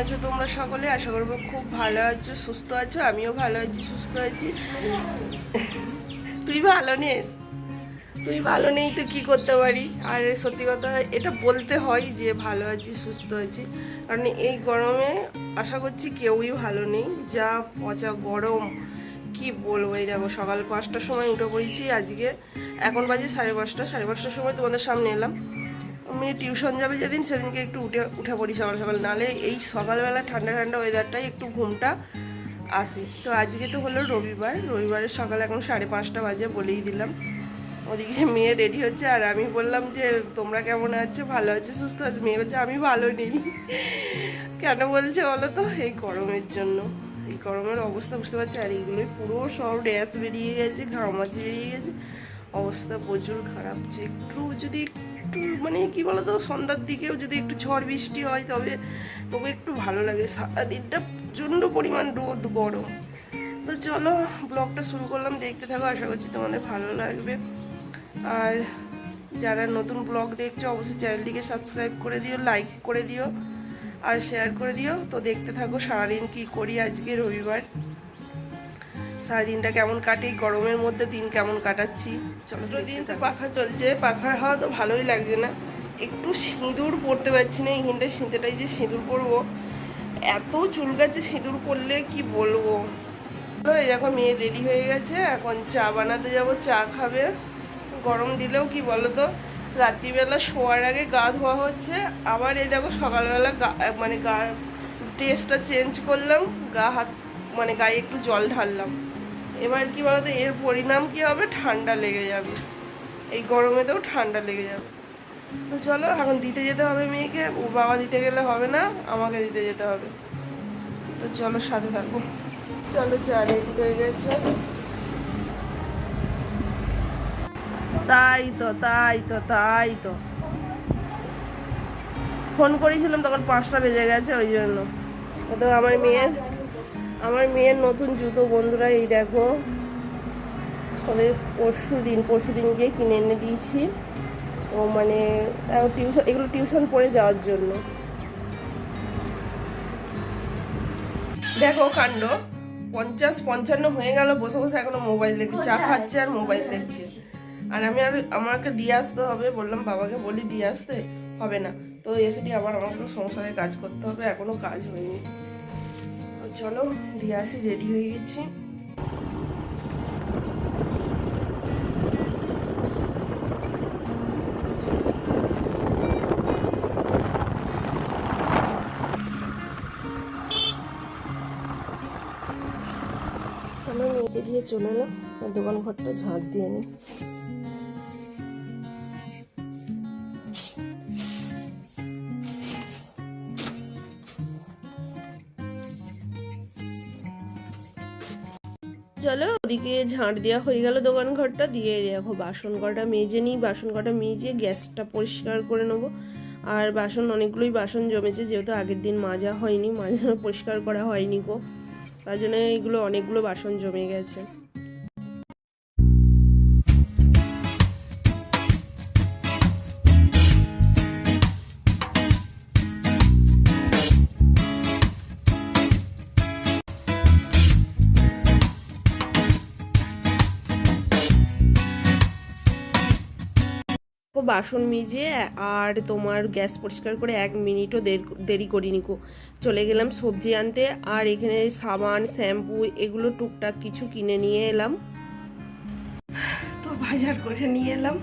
আছো তোমরা সকলে? আশা করব খুব ভালো আছো, সুস্থ আছো, আমিও ভালো আছি, সুস্থ আছি। তুই ভালো নেস? তুই ভালো নেই তো কি করতে পারি? আর সত্যি কথা, এটা বলতে হয় যে ভালো আছি, সুস্থ আছি। কারণ এই গরমে আশা করছি কেউই ভালো নেই। যা পচা গরম, কি বলব? এই দেখো, সকাল পাঁচটার সময় উঠে পড়েছি আজকে। এখন বাজে সাড়ে পাঁচটা, সাড়ে পাঁচটার সময় তোমাদের সামনে এলাম। মেয়ে টিউশন যাবে যেদিন, সেদিনকে একটু উঠে উঠে পড়ি সকাল সকাল। নালে এই সকালবেলা ঠান্ডা ঠান্ডা ওয়েদারটাই একটু ঘুমটা আসে। তো আজকে তো হলো রবিবার। রবিবারের সকাল এখন সাড়ে পাঁচটা বাজে বলেই দিলাম। ওদিকে মেয়ে রেডি হচ্ছে আর আমি বললাম যে, তোমরা কেমন আছো? ভালো আছো? সুস্থ আছো? মেয়ে বলছে, আমি ভালো নেই। কেন বলছে বলো তো? এই গরমের জন্য। এই গরমের অবস্থা বুঝতে পারছি? আর এইগুলোই পুরো সব ড্যাস বেরিয়ে গেছে ঘামাচি বেরিয়ে গেছে। অবস্থা প্রচুর খারাপ। যে একটু যদি একটু মানে কি বলতো, সন্ধ্যার দিকেও যদি একটু ঝড় বৃষ্টি হয়, তবে তবে একটু ভালো লাগে। সারাদিনটা প্রচণ্ড পরিমাণ রোদ, গরম। তো চলো, ব্লগটা শুরু করলাম। দেখতে থাকো, আশা করছি তোমাদের ভালো লাগবে। আর যারা নতুন ব্লগ দেখছ, অবশ্যই চ্যানেলটিকে সাবস্ক্রাইব করে দিও, লাইক করে দিও, আর শেয়ার করে দিও। তো দেখতে থাকো, সারাদিন কি করি আজকে রবিবার। সারাদিনটা কেমন কাটে? গরমের মধ্যে দিন কেমন কাটাচ্ছি? চলো দিন তো পাখা চলছে। পাখার হাওয়া তো ভালোই লাগছে না। একটু সিঁদুর পরতে পারছি না এইখানটায় সিঁথেটাই যে সিঁদুর পরবো এত চুল গাছে সিঁদুর পরলে কি বলব? তো এই দেখো মেয়ে রেডি হয়ে গেছে। এখন চা বানাতে যাব চা খাবে। গরম দিলেও কি বলো তো রাত্রিবেলা শোয়ার আগে গা ধোয়া হচ্ছে। আবার এই দেখো সকালবেলা গা মানে গা ড্রেসটা চেঞ্জ করলাম। গা হাত মানে গায়ে একটু জল ঢাললাম। এবার কি বলতো, এর পরিণাম কি হবে? ঠান্ডা লেগে যাবে। এই গরমেতেও ঠান্ডা লেগে যাবে। তো চলো, এখন দিতে যেতে হবে মেয়েকে। ও বাবা দিতে গেলে হবে না, আমাকে দিতে যেতে হবে। তো চলো, সাথে থাকব। চলো, চা রেডি হয়ে গেছে। তাই তো তাই তো তাই তো। ফোন করেছিলাম, তখন পাঁচটা বেজে গেছে, ওই জন্য। আমার মেয়ের আমার মেয়ের নতুন জুতো বন্ধুরা এই দেখো। ওদের পরশু দিন পরশু দিন গিয়ে কিনে এনে দিয়েছি। ও মানে টিউশন এগুলো টিউশন পড়ে যাওয়ার জন্য। দেখো কাণ্ড। পঞ্চাশ পঞ্চান্ন হয়ে গেল বসে বসে এখনও মোবাইল দেখছে। চা খাচ্ছে আর মোবাইল দেখছি। আর আমি আর আমাকে দিয়ে আসতে হবে বললাম বাবাকে বলি দিয়ে আসতে হবে না। তো এসেটি আবার আমাকে সংসারে কাজ করতে হবে এখনও কাজ হয়নি। চলো দিয়ে আসি রেডি হয়ে গেছে। দিয়ে চলে এলাম। দোকান ঘরটা ঝাঁট দিয়ে নিই চলো, ওদিকে ঝাঁট দেওয়া হয়ে গেল দোকান ঘরটা, দিয়ে দেখো বাসন কটা মেজে নিই, বাসন কটা মেজে গ্যাসটা পরিষ্কার করে নেব। আর বাসন, অনেকগুলোই বাসন জমেছে, যেহেতু আগের দিন মাজা হয়নি, মাজা পরিষ্কার করা হয়নি গো। তার জন্য এগুলো, অনেকগুলো বাসন জমে গেছে। বাসন মিজে আর তোমার গ্যাস পরিষ্কার করে এক মিনিটও দের- করিনি কো। চলে গেলাম সবজি আনতে, আর এখানে সাবান, শ্যাম্পু এগুলো টুকটাক কিছু কিনে নিয়ে এলাম। তো বাজার করে নিয়ে এলাম।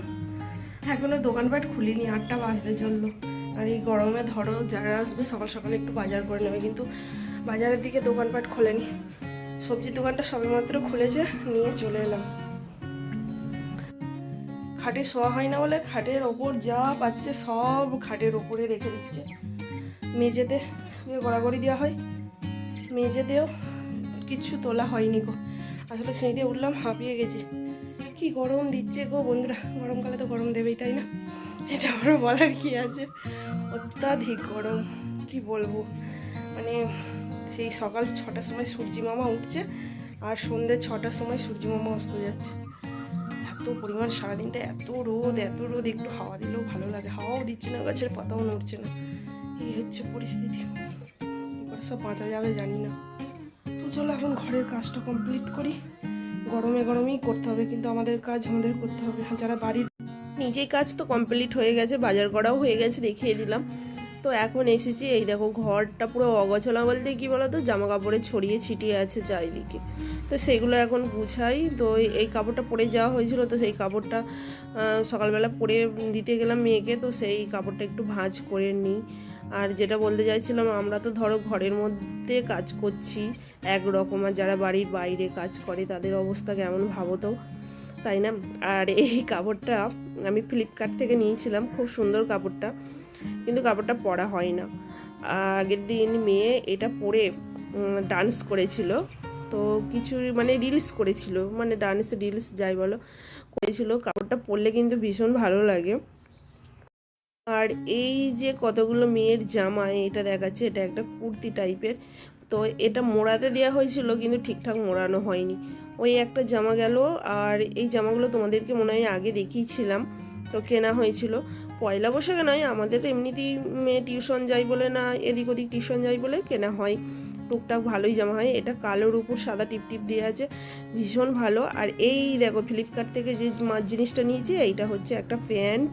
এখনও দোকানপাট খুলিনি, আটটা বাজতে চলল। আর এই গরমে ধরো যারা আসবে সকাল সকাল একটু বাজার করে নেবে, কিন্তু বাজারের দিকে দোকানপাট খোলেনি। সবজির দোকানটা সবেমাত্র খুলেছে, নিয়ে চলে এলাম। খাটে শোয়া হয় না বলে খাটের ওপর যা পাচ্ছে সব খাটের ওপরে রেখে দিচ্ছে। মেঝেতে শুয়ে গড়াগড়ি দেওয়া হয়। মেঝেতেও কিচ্ছু তোলা হয়নি গো। আসলে সিঁড়ি দিয়ে উঠলাম, হাঁপিয়ে গেছে। কি গরম দিচ্ছে গো বন্ধুরা। গরমকালে তো গরম দেবেই, তাই না? এটা আমার বলার কি আছে? অত্যাধিক গরম, কি বলব? মানে সেই সকাল ছটার সময় সূর্যি মামা উঠছে আর সন্ধ্যে ছটার সময় সূর্যি মামা অস্ত যাচ্ছে। এত পরিমাণ সারাদিনটা, এত রোদ এত রোদ, একটু হাওয়া দিলেও ভালো লাগে। হাওয়াও দিচ্ছে না, গাছের পাতাও নড়ছে না। এই হচ্ছে পরিস্থিতি। করে সব বাঁচা যাবে, জানি না। তো চলো এখন ঘরের কাজটা কমপ্লিট করি। গরমে গরমেই করতে হবে, কিন্তু আমাদের কাজ আমাদের করতে হবে। যারা বাড়ির নিজেই কাজ তো কমপ্লিট হয়ে গেছে, বাজার করাও হয়ে গেছে, দেখিয়ে দিলাম। তো এখন এসেছি, এই দেখো ঘরটা পুরো অগছলা বলতে কি বলতো? জামা কাপড়ে ছড়িয়ে ছিটিয়ে আছে চারিদিকে। তো সেগুলো এখন গুছাই। তো এই কাপড়টা পরে যাওয়া হয়েছিল, তো সেই কাপড়টা সকালবেলা পরে দিতে গেলাম মেয়েকে, তো সেই কাপড়টা একটু ভাঁজ করে নিই। আর যেটা বলতে চাইছিলাম, আমরা তো ধরো ঘরের মধ্যে কাজ করছি, একরকম, আর যারা বাড়ির বাইরে কাজ করে, তাদের অবস্থা কেমন ভাবো তো? তাই না? আর এই কাপড়টা আমি ফ্লিপকার্ট থেকে নিয়েছিলাম, খুব সুন্দর কাপড়টা। কিন্তু কাপড়টা পরা হয় না আগের দিন মেয়ে এটা পরে ডান্স করেছিল। তো কিছু মানে রিলস করেছিল মানে ডান্স রিলস যাই বলো, করেছিল। কাপড়টা পরলে কিন্তু ভীষণ ভালো লাগে। আর এই যে কতগুলো মেয়ের জামা এটা দেখাচ্ছে, এটা একটা কুর্তি টাইপের তো এটা মোড়াতে দেওয়া হয়েছিল, কিন্তু ঠিকঠাক মোড়ানো হয়নি। ওই একটা জামা গেল, আর এই জামাগুলো তোমাদেরকে মনে হয় আগে দেখিয়েছিলাম। তো কেনা হয়েছিল। পয়লা বৈশাখে নয়, আমাদের তো এমনিতেই মেয়ে টিউশন যাই বলে না, এদিক ওদিক টিউশন যাই বলে কেনা হয়। টুকটাক ভালোই জামা হয়। এটা কালোর উপর সাদা টিপ টিপ দেওয়া আছে, ভীষণ ভালো। আর এই দেখো ফ্লিপকার্ট থেকে যে জিনিসটা নিয়েছি, এইটা হচ্ছে একটা প্যান্ট।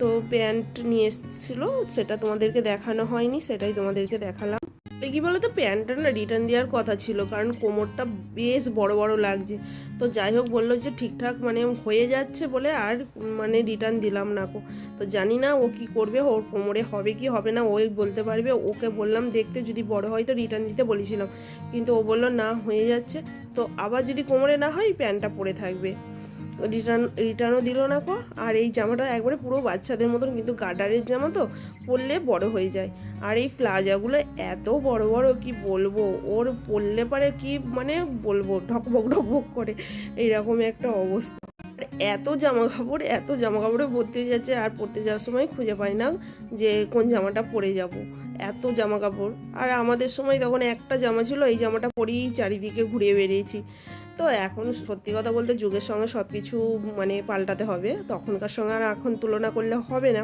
তো প্যান্ট নিয়ে এসেছিল, সেটা তোমাদেরকে দেখানো হয়নি, সেটাই তোমাদেরকে দেখালাম। কি বলতো, প্যান্টটা না রিটার্ন দেওয়ার কথা ছিল, কারণ কোমরটা বেশ বড় বড় লাগছে। তো যাই হোক, বলল যে ঠিকঠাক মানে হয়ে যাচ্ছে বলে আর মানে রিটার্ন দিলাম না কো তো জানি না ও কি করবে, ওর কোমরে হবে কি হবে না, ওই বলতে পারবে। ওকে বললাম, দেখতে যদি বড় হয় তো রিটার্ন দিতে বলেছিলাম। কিন্তু ও বলল, না, হয়ে যাচ্ছে। তো আবার যদি কোমরে না হয়, প্যান্টটা পরে থাকবে। রিটার্ন রিটার্নও দিল না কো। আর এই জামাটা একবারে পুরো বাচ্চাদের মতন, কিন্তু গার্ডারের জামা তো পরলে বড় হয়ে যায়। আর এই প্লাজাগুলো এত বড় বড়, কি বলব? ওর পরলে পারে কি মানে বলব, ঢকবক ঢকবক করে। এইরকম একটা অবস্থা। আর এত জামা কাপড় এত জামা কাপড়ে ভর্তি হয়ে যাচ্ছে, আর পরতে যাওয়ার সময় খুঁজে পাই না যে কোন জামাটা পরে যাব। এত জামা কাপড় আর আমাদের সময় তখন একটা জামা ছিল, এই জামাটা পরেই চারিদিকে ঘুরে বেরিয়েছি তো এখন সত্যি কথা বলতে যুগের সঙ্গে সব কিছু মানে পাল্টাতে হবে। তখনকার সঙ্গে আর এখন তুলনা করলে হবে না।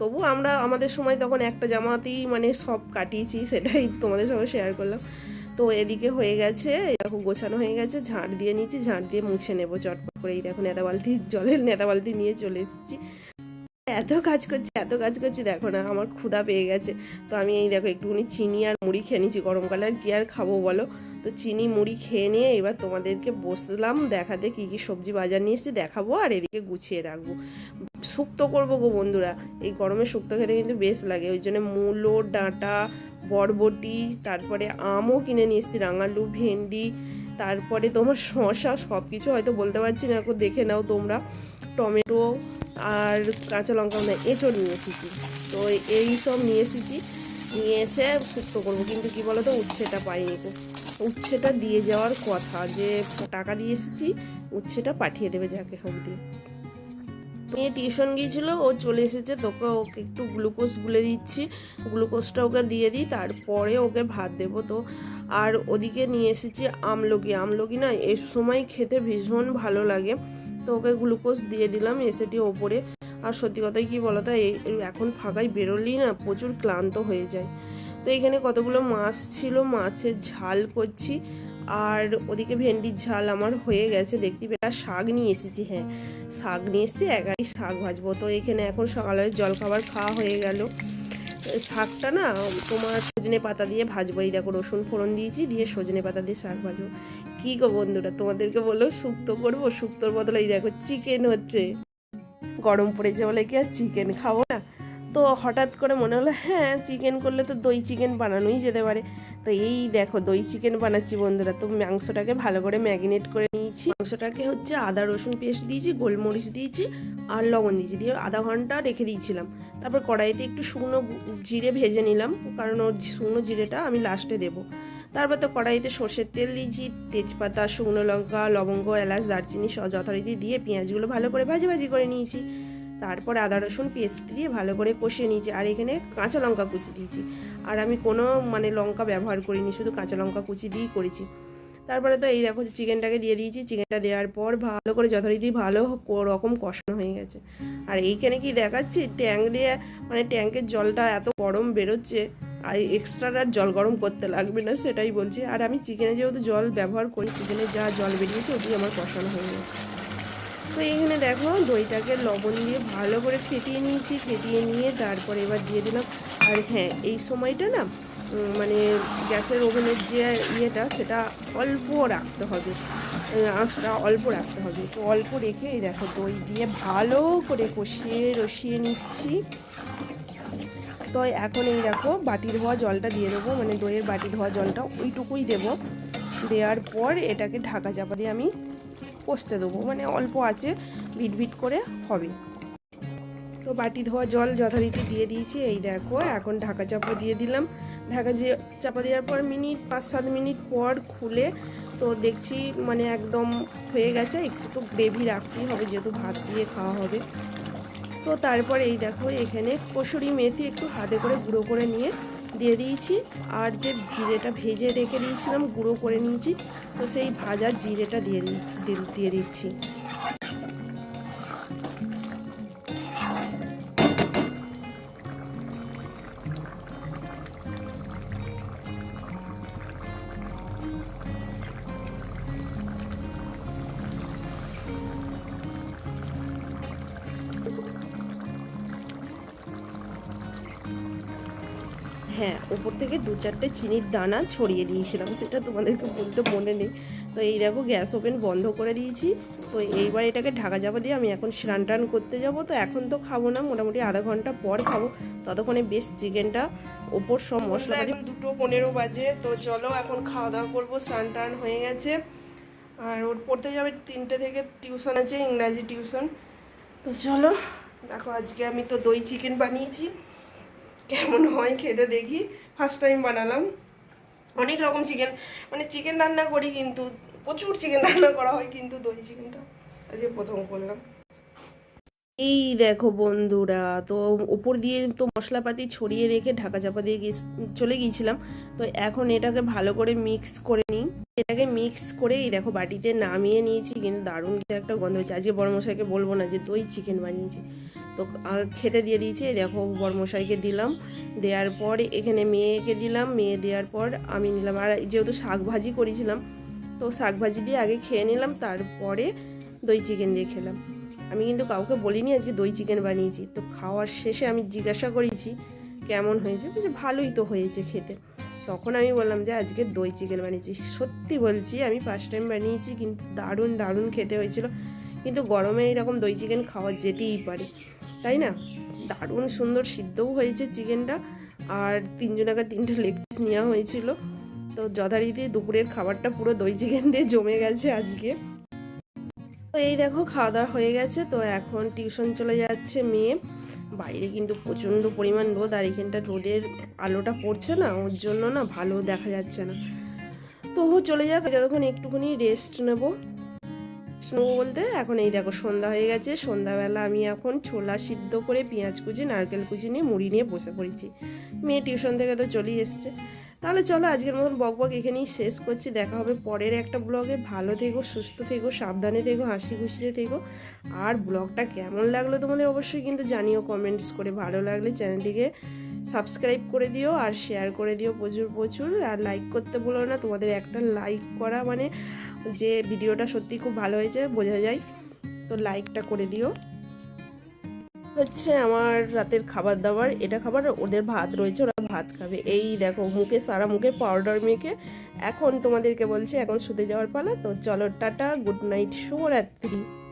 তবু আমরা আমাদের সময় তখন একটা জামাতেই মানে সব কাটিয়েছি, সেটাই তোমাদের সঙ্গে শেয়ার করলাম। তো এদিকে হয়ে গেছে, এরকম গোছানো হয়ে গেছে, ঝাঁট দিয়ে নিচ্ছি ঝাঁট দিয়ে মুছে নেব চটপট করে এই দেখো নেতা বালতি জলের নেতা বালতি নিয়ে চলে এসেছি। এত কাজ করছি, এত কাজ করছি, দেখো না, আমার ক্ষুধা পেয়ে গেছে। তো আমি এই দেখো একটুখানি চিনি আর মুড়ি খেয়ে নিচ্ছি গরমকালে আর কি আর খাব বলো? তো চিনি মুড়ি খেয়ে নিয়ে এবার তোমাদেরকে বসলাম, দেখাতে কি কি সবজি বাজার নিয়ে এসেছি, দেখাবো আর এদিকে গুছিয়ে রাখব। শুক্তো করব গো বন্ধুরা, এই গরমে শুক্তো খেতে কিন্তু বেশ লাগে, ওই জন্য মূলো, ডাঁটা, বরবটি, তারপরে আমও কিনে নিয়ে এসেছি, রাঙালু, ভেন্ডি, তারপরে তোমার শশা সব কিছু হয়তো বলতে পারছি না দেখে নাও তোমরা। টমেটো আর কাঁচা লঙ্কা না এঁচড় নিয়ে এসেছি। তো এই সব নিয়ে এসেছি, নিয়ে এসে শুক্তো করব, কিন্তু কি বলো তো উচ্ছেটা পাইনি তো উচ্ছেটা দিয়ে যাওয়ার কথা যে টাকা দিয়ে এসেছি, উচ্ছেটা পাঠিয়ে দেবে যাকে হোক দিয়ে মেয়ে টিউশন গিয়েছিল, ও চলে এসেছে, তোকে ওকে একটু গ্লুকোজ গুলে দিচ্ছি, গ্লুকোজটা ওকে দিয়ে দিই, তারপরে ওকে ভাত দেবো তো। আর ওদিকে নিয়ে এসেছি আমলকি। আমলকি না এই সময় খেতে ভীষণ ভালো লাগে। তো ওকে গ্লুকোজ দিয়ে দিলাম এসেটি ওপরে। আর সত্যি কথাই কী এই এই এখন ফাঁকায় বেরোলেই না প্রচুর ক্লান্ত হয়ে যায়। তো এখানে কতগুলো মাছ ছিল? মাছের ঝাল করছি। আর ওদিকে ভেন্ডির ঝাল আমার হয়ে গেছে। দেখতে পেয়ে আর শাক নিয়ে এসেছি হ্যাঁ। শাক নিয়ে এসেছি, একাই শাক ভাজবো। তো এখানে এখন সকালের জলখাবার খাওয়া হয়ে গেল। শাকটা না, তোমার সজনে পাতা দিয়ে ভাজবো। এই দেখো, রসুন ফোড়ন দিয়েছি, দিয়ে সজনে পাতা দিয়ে শাক ভাজবো। কী গো বন্ধুরা, তোমাদেরকে বলল শুক্তো করব? শুক্তোর বদলে এই দেখো, চিকেন হচ্ছে। গরম পড়েছে বলে কি আর চিকেন খাব না? তো হঠাৎ করে মনে হলো হ্যাঁ চিকেন করলে তো দই চিকেন বানানোই যেতে পারে। তো এই দেখো, দই চিকেন বানাচ্ছি বন্ধুরা। তো মাংসটাকে ভালো করে ম্যাগিনেট করে নিয়েছি। মাংসটাকে হচ্ছে আদা, রসুন পেস্ট দিয়েছি, গোলমরিচ দিয়েছি আর লবণ দিয়েছি। দিয়ে আধা ঘণ্টা রেখে দিয়েছিলাম। তারপর কড়াইতে একটু শুকনো জিরে ভেজে নিলাম, কারণ ওর শুকনো জিরেটা আমি লাস্টে দেবো। তারপর তো কড়াইতে সর্ষের তেল দিয়েছি, তেজপাতা, শুকনো লঙ্কা, লবঙ্গ, এলাচ, দারচিনি সব যথারীতি দিয়ে পেঁয়াজগুলো ভালো করে ভাজি ভাজি করে নিয়েছি। তারপর আদা, রসুন, পেস্ট দিয়ে ভালো করে কষিয়ে নিয়েছি। আর এখানে কাঁচা লঙ্কা কুচি দিয়েছি। আর আমি কোনো মানে লঙ্কা ব্যবহার করিনি, শুধু কাঁচা লঙ্কা কুচি দিয়েই করেছি। তারপরে তো এই দেখো চিকেনটাকে দিয়ে দিয়েছি। চিকেনটা দেওয়ার পর ভালো করে যথারীতি ভালো রকম কষানো হয়ে গেছে। আর এইখানে কি দেখাচ্ছি? ট্যাঙ্ক দিয়ে মানে ট্যাঙ্কের জলটা এত গরম বেরোচ্ছে, আর এক্সট্রা আর জল গরম করতে লাগবে না, সেটাই বলছি। আর আমি চিকেনে যেহেতু জল ব্যবহার করি, চিকেনে যা জল বেরিয়েছে ওটি আমার কষানো হয়ে গেছে। তো এখানে দেখো দইটাকে লবণ দিয়ে ভালো করে ফেটিয়ে নিয়েছি, ফেটিয়ে নিয়ে তারপরে এবার দিয়ে দিলাম। আর হ্যাঁ এই সময়টা না মানে গ্যাসের ওভেনের যে ইয়েটা, সেটা অল্প রাখতে হবে। আঁচটা অল্প রাখতে হবে। তো অল্প রেখে এই দেখো দই দিয়ে ভালো করে কষিয়ে রসিয়ে নিচ্ছি। তো এখন এই দেখো বাটি ধোয়া জলটা দিয়ে দেবো মানে দইয়ের বাটি ধোয়া জলটা ওইটুকুই দেবো। দেওয়ার পর এটাকে ঢাকা চাপা দিয়ে আমি কষতে দেবো। মানে অল্প আছে ভিট ভিট করে হবে। তো বাটি ধোয়া জল যথারীতি দিয়ে দিয়েছি। এই দেখো, এখন ঢাকা চাপা দিয়ে দিলাম। ঢাকা চাপা দেওয়ার পর মিনিট, পাঁচ, সাত মিনিট পর খুলে তো দেখছি মানে একদম হয়ে গেছে। একটু তো গ্রেভি রাখতেই হবে, যেহেতু ভাত দিয়ে খাওয়া হবে। তো তারপর এই দেখো, এখানে কসুরি মেথি একটু হাতে করে গুঁড়ো করে নিয়ে দিয়ে দিয়েছি। আর যে জিরেটা ভেজে রেখে দিয়েছিলাম, গুঁড়ো করে নিয়েছি, তো সেই ভাজা জিরেটা দিয়ে দিয়ে দিচ্ছি হ্যাঁ ওপর থেকে দু চারটে চিনির দানা ছড়িয়ে দিয়েছিলাম সেটা তোমাদেরকে বলতে মনে নেই। তো এই দেখো গ্যাস ওভেন বন্ধ করে দিয়েছি। তো এইবার এটাকে ঢাকা চাপা দিয়ে আমি এখন স্নান টান করতে যাব। তো এখন তো খাব না মোটামুটি আধা ঘণ্টা পর খাব। ততক্ষণে বেশ চিকেনটা ওপর সব মশলা দুটো পনেরো বাজে। তো চলো এখন খাওয়া দাওয়া করব স্নান টান হয়ে গেছে। আর ওর পড়তে যাবে তিনটে থেকে টিউশন আছে ইংরাজি টিউশন। তো চলো দেখো আজকে আমি তো দই চিকেন বানিয়েছি। কেমন হয় খেতে দেখি। ফার্স্ট টাইম বানালাম। অনেক রকম চিকেন মানে চিকেন রান্না করি কিন্তু, প্রচুর চিকেন রান্না করা হয় কিন্তু দই চিকেনটা আজকে প্রথম করলাম। এই দেখো বন্ধুরা, তো উপর দিয়ে তো মশলাপাতি ছড়িয়ে রেখে ঢাকা চাপা দিয়ে চলে গিয়েছিলাম। তো এখন এটাকে ভালো করে মিক্স করে নিই। এটাকে মিক্স করে এই দেখো বাটিতে নামিয়ে নিয়েছি, কিন্তু দারুণ খেতে একটা গন্ধ হচ্ছে আজকে বড় মশাইকে বলব না যে দই চিকেন বানিয়েছি। তো খেতে দিয়ে দিয়েছি। দেখো বড়মশাইকে দিলাম। দেওয়ার পর এখানে মেয়েকে দিলাম। মেয়ে দেওয়ার পর আমি নিলাম। আর যেহেতু শাক ভাজি করেছিলাম, তো শাক ভাজি দিয়ে আগে খেয়ে নিলাম। তারপরে দই চিকেন দিয়ে খেলাম। আমি কিন্তু কাউকে বলিনি আজকে দই চিকেন বানিয়েছি। তো খাওয়ার শেষে আমি জিজ্ঞাসা করেছি, কেমন হয়েছে? বলছে, ভালোই তো হয়েছে খেতে। তখন আমি বললাম যে, আজকে দই চিকেন বানিয়েছি। সত্যি বলছি, আমি ফার্স্ট টাইম বানিয়েছি, কিন্তু দারুণ দারুণ খেতে হয়েছিল। কিন্তু গরমে এরকম দই চিকেন খাওয়া যেতেই পারে, তাই না? দারুণ সুন্দর সিদ্ধও হয়েছে চিকেনটা, আর তিনজনাকে তিনটে লেগ পিস নেওয়া হয়েছিল। তো যথারীতি দুপুরের খাবারটা পুরো দই চিকেন দিয়ে জমে গেছে আজকে। তো এই দেখো, খাওয়া দাওয়া হয়ে গেছে। তো এখন টিউশন চলে যাচ্ছে মেয়ে। বাইরে কিন্তু প্রচণ্ড পরিমাণ রোদ, আর এখানটা রোদের আলোটা পড়ছে না, ওর জন্য না ভালো দেখা যাচ্ছে না। তো চলে যাক, যতক্ষণ একটুখানি রেস্ট নেব নেব। বলতে এখন এই দেখো সন্ধ্যা হয়ে গেছে। সন্ধ্যাবেলা আমি এখন ছোলা সিদ্ধ করে পেঁয়াজ কুচি, নারকেল কুচি নিয়ে মুড়ি নিয়ে বসে পড়েছি। মেয়ে টিউশন থেকে তো চলেই এসছে। তাহলে চলো আজকের মতন বক বক এখানেই শেষ করছি। দেখা হবে পরের একটা ব্লগে। ভালো থেকো, সুস্থ থেকো, সাবধানে থেকো, হাসি খুশিতে থেকো। আর ব্লগটা কেমন লাগল তোমাদের অবশ্যই কিন্তু জানিও কমেন্টস করে। ভালো লাগলে চ্যানেলটিকে সাবস্ক্রাইব করে দিও আর শেয়ার করে দিও প্রচুর প্রচুর। আর লাইক করতে বলো না, তোমাদের একটা লাইক করা মানে যে ভিডিওটা সত্যি খুব ভালো হয়েছে, বোঝা যায়। তো লাইকটা করে দিও। হচ্ছে আমার রাতের খাবার দাবার। এটা খাবার ওদের ভাত রয়েছে, ওরা ভাত খাবে। এই দেখো, মুখে সারা মুখে পাউডার মেখে এখন তোমাদেরকে বলছি, এখন শুতে যাওয়ার পালা। তো চলো, টাটা গুড নাইট শুভরাত্রি।